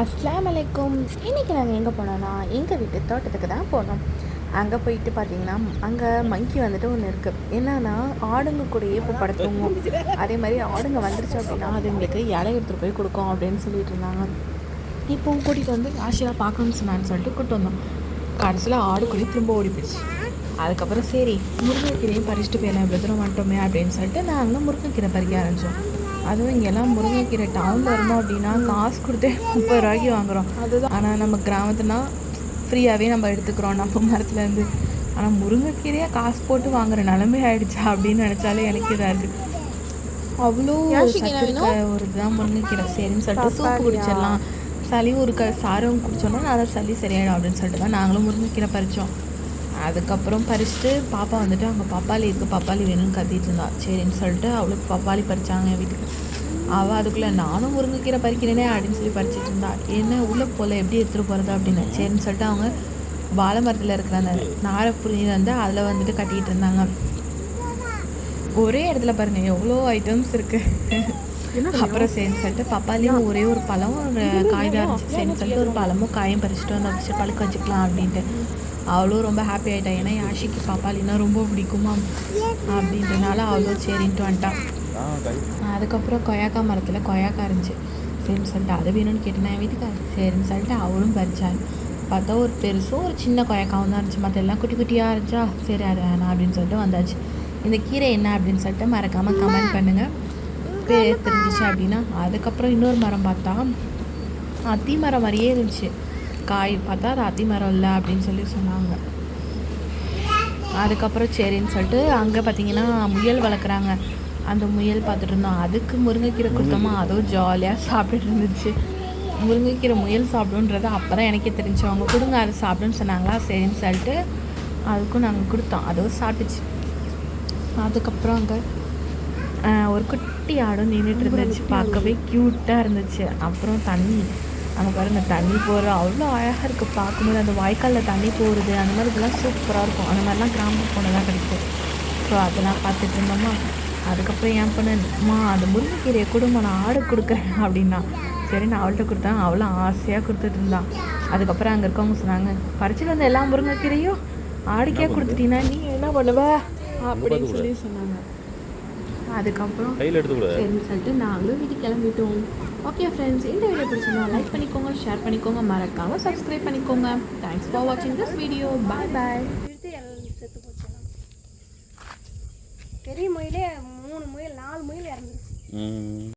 அஸ்லாம் அலைக்கும். இன்றைக்கி நாங்கள் எங்கே போனோன்னா எங்கள் வீட்டு தோட்டத்துக்கு தான் போனோம். அங்கே போயிட்டு பார்த்தீங்கன்னா அங்கே மங்கி வந்துட்டு ஒன்று இருக்குது என்னன்னா ஆடுங்க கூடயே இப்போ படுத்துவோம் அதே மாதிரி ஆடுங்க வந்துருச்சு அப்படின்னா அது எங்களுக்கு இலை எடுத்துகிட்டு போய் கொடுக்கும் அப்படின்னு சொல்லிட்டு இருந்தாங்க. இப்போவும் கூட்டிகிட்டு வந்து ஆஷியா பார்க்கணும்னு சொன்னான்னு சொல்லிட்டு கூப்பிட்டு வந்தோம். கடைசியில் ஆடு கூடி திரும்ப ஓடி போயிடுச்சு. அதுக்கப்புறம் சரி முருங்கைக்கீரையும் பறிச்சுட்டு போயிடலாம் இவ்வளோ தூரம் வந்துட்டோமே அப்படின்னு சொல்லிட்டு நாங்களும் முருங்கைக்கீரை பறிக்க ஆரம்பித்தோம் அதுவும் இங்கெல்லாம் முருங்கைக்கீரை டவுனில் இருந்தோம் அப்படின்னா காசு கொடுத்தே முப்பது ரூபாய்க்கு வாங்குறோம். அதுதான். ஆனால் நம்ம கிராமத்துனா ஃப்ரீயாகவே நம்ம எடுத்துக்கிறோம். நம்ம மரத்துலேருந்து ஆனால் முருங்கைக்கீரையாக காசு போட்டு வாங்குற நிலமை ஆயிடுச்சா அப்படின்னு நினச்சாலே எனக்கு இதாக இருக்குது அவ்வளோ சத்து இருக்க ஒரு இதுதான் முருங்கைக்கீரை. சரின்னு சொல்லிட்டு சூப்பு குடிச்சிடலாம். சளி ஒரு க சாரம் குடிச்சோன்னா நல்லா சளி சரியாயிடும் அப்படின்னு சொல்லிட்டு தான் நாங்களும் முருங்கைக்கீரை பறித்தோம் அதுக்கப்புறம் பறிச்சுட்டு பாப்பா வந்துட்டு அங்கே பப்பாளி இருக்குது பப்பாளி வேணும்னு கத்திட்டு இருந்தா. சரின்னு சொல்லிட்டு அவளுக்கு பப்பாளி பறிச்சாங்க என் வீட்டுக்கு. அவள் அதுக்குள்ளே நானும் முருங்கைக்கீரை பறிக்கிறேனே அப்படின்னு சொல்லி பறிச்சிட்டு இருந்தா. என்ன உள்ளே போகல எப்படி எடுத்துகிட்டு போகிறது அப்படின்னு. சரின்னு சொல்லிட்டு அவங்க வாழை மரத்தில் இருக்கிற அந்த நாரை புரிஞ்சு வந்து அதில் வந்துட்டு கட்டிகிட்டு இருந்தாங்க. ஒரே இடத்துல பாருங்க எவ்வளோ ஐட்டம்ஸ் இருக்குது அப்புறம் சரின்னு சொல்லிட்டு பப்பாளியும் ஒரே ஒரு பழம் ஒரு காய் தான் இருந்துச்சு. சரின்னு சொல்லிட்டு ஒரு பழமும் காயும் பறிச்சுட்டு வந்து வச்சு பழுக்க வச்சுக்கலாம் அப்படின்ட்டு. அவளும் ரொம்ப ஹாப்பி ஆகிட்டா ஏன்னா யாஷிக்கு பப்பாளினா ரொம்ப பிடிக்குமா? அப்படின்றனால அவளும் சரின்ட்டு வந்துட்டான் அதுக்கப்புறம் கொய்யாக்கா மரத்தில் கொய்யாக்கா இருந்துச்சு. சரின்னு சொல்லிட்டு அது வேணும்னு கேட்டேன் என் வீட்டுக்கார் சரின்னு சொல்லிட்டு அவளும் பறிச்சாள் பார்த்தா ஒரு பெருசும் ஒரு சின்ன கொய்யாக்காவும் தான் இருந்துச்சு. மற்ற எல்லாம் குட்டி குட்டியாக இருந்துச்சா? சரி அது வேணாம் அப்படின்னு சொல்லிட்டு வந்தாச்சு. இந்த கீரை என்ன அப்படின்னு சொல்லிட்டு மறக்காமல் கமெண்ட் பண்ணுங்கள் பேர் தெரிஞ்சிச்சு அப்படின்னா அதுக்கப்புறம் இன்னொரு மரம் பார்த்தா அத்தி மரம் மாதிரியே இருந்துச்சு. காய் பார்த்தா அது அத்தி மரம் இல்லை அப்படின்னு சொல்லி சொன்னாங்க. அதுக்கப்புறம் சரின்னு சொல்லிட்டு அங்கே பார்த்தீங்கன்னா முயல் வளர்க்குறாங்க. அந்த முயல் பார்த்துட்டு இருந்தோம். அதுக்கு முருங்கைக்கீரை கொடுத்தோமா அதுவும் ஜாலியாக சாப்பிட்டுட்டு இருந்துச்சு. முருங்கைக்கீரை முயல் சாப்பிடுன்றது அப்போ தான் எனக்கே தெரிஞ்சு அவங்க கொடுங்க அதை சாப்பிடுன்னு சொன்னாங்களா சரின்னு சொல்லிட்டு அதுக்கும் நாங்கள் கொடுத்தோம். அதுவும் சாப்பிட்டுச்சு. அதுக்கப்புறம் அங்கே ஒரு குட்டி ஆடும் நின்றுட்டு இருந்துச்சு. பார்க்கவே க்யூட்டாக இருந்துச்சு. அப்புறம் தண்ணி. அங்கே பாருங்க தண்ணி போகிற அவ்வளோ அழகாக இருக்குது பார்க்கும்போது அந்த வாய்க்காலில் தண்ணி போகிறது அந்த மாதிரி இதெல்லாம் சூப்பராக இருக்கும். அந்த மாதிரிலாம் கிராமம் போனதாக கிடைக்கும். ஸோ அதெல்லாம் பார்த்துட்டு இருந்தோமா. அதுக்கப்புறம் ஏன் பண்ணேன்மா அந்த முருங்கைக்கீரையை கொடுமா நான் ஆடு கொடுக்குறேன். அப்படின்னா சரி நான் அவள்கிட்ட கொடுத்தேன். அவ்வளோ ஆசையாக கொடுத்துட்டு இருந்தான் அதுக்கப்புறம் அங்கே இருக்கவங்க சொன்னாங்க பறிச்சுட்டு வந்த எல்லா முருங்கைக்கீரையும் ஆடுக்கே கொடுத்துட்டீங்கன்னா நீ என்ன பண்ணுவ? அப்படின்னு சொல்லி சொன்னாங்க. அதுக்கப்புறம் கையில் எடுத்து கூட. சரின்னு சொல்லிட்டு நாங்களும் வீட்டுக்கு கிளம்பிட்டோம். ஓகே ஃப்ரெண்ட்ஸ் இந்த வீடியோ பிடிச்சிருந்தா லைக் பண்ணிக்கோங்க ஷேர் பண்ணிக்கோங்க. மறக்காமல் சப்ஸ்கிரைப் பண்ணிக்கோங்க. தேங்க்ஸ் ஃபார் வாட்சிங் திஸ் வீடியோ பாய் பாய். பெரிய முயலே மூணு முயல் நாலு முயல் இறந்துருச்சு. ம்.